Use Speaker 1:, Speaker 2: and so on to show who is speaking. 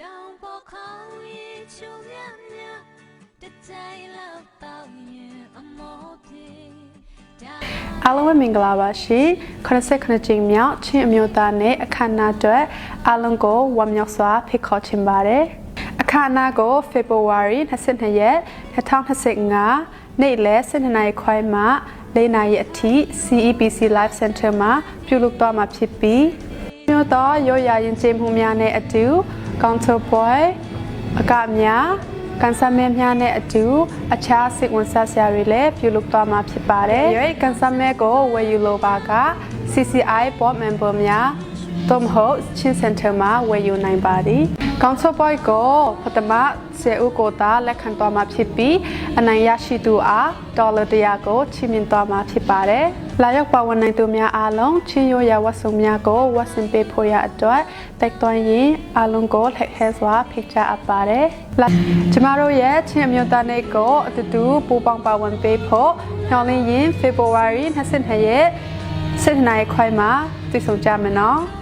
Speaker 1: တောင်ပေါ်ခေါင်းရင်ချိုမြမြတတိုင်းလောက်တော့ရင်အမောပြေတောင်
Speaker 2: အားလုံးပဲမင်္ဂလာပါရှင်89ကြိမ်မြောက်ချင်းအမျိုးသားနဲ့အခမ်းအနားအတွက်အားလုံးကိုဝမ်းမြောက်စွာဖိတ်ခေါ်ချင်ပါတယ်အခမ်းအနားကို February 22ရက်2025နေ့လယ်12နာရီခွဲမှ4နာရီအထိ CEPC Live Center မှာပြုလုပ်သွားမှာဖြစ်ပြီးမြို့တော်ရိုးရာရင်ကျေးမှုများနဲ့အတူ Council Boy အကများကန်ဆာမဲများနဲ့အတူအခြားစိတ်ဝင်စားစရာတွေလည်းပြုလုပ်သွားမှာဖြစ်ပါတယ်။ရွေးကန်ဆာမဲကိုဝယ်ယူလိုပါက CCI Board Member များ သို့မဟုတ်ချင်းစင်တာမှာဝယ်ယူနိုင်ပါသည်။ Council Boy ကိုပထမစေဦးကိုသာလက်ခံသွားမှာဖြစ်ပြီးအနိုင်ရရှိသူအားဒေါ်လာ100ကိုချီးမြှင့်သွားမှာဖြစ်ပါတယ်။လာရောက်ပါဝင်နိုင်သူများအားလုံးချင်းရိုးရာဝတ်စုံများကိုဝတ်ဆင်ပေးဖို့ရအတွက်တိုက်တွန်းရင်အားလုံးကိုလက်ခဲစွာဖိတ်ကြားအပ်ပါတယ်။လာကျမတို့ရဲ့ချင်းအမျိုးသားနေ့ကိုအတူတူပူးပေါင်းပါဝင်ပေးဖို့ညှော်လင်းရင် February 22ရက်7နှစ်ခွဲမှာတွေ့ဆုံကြမယ်နော်။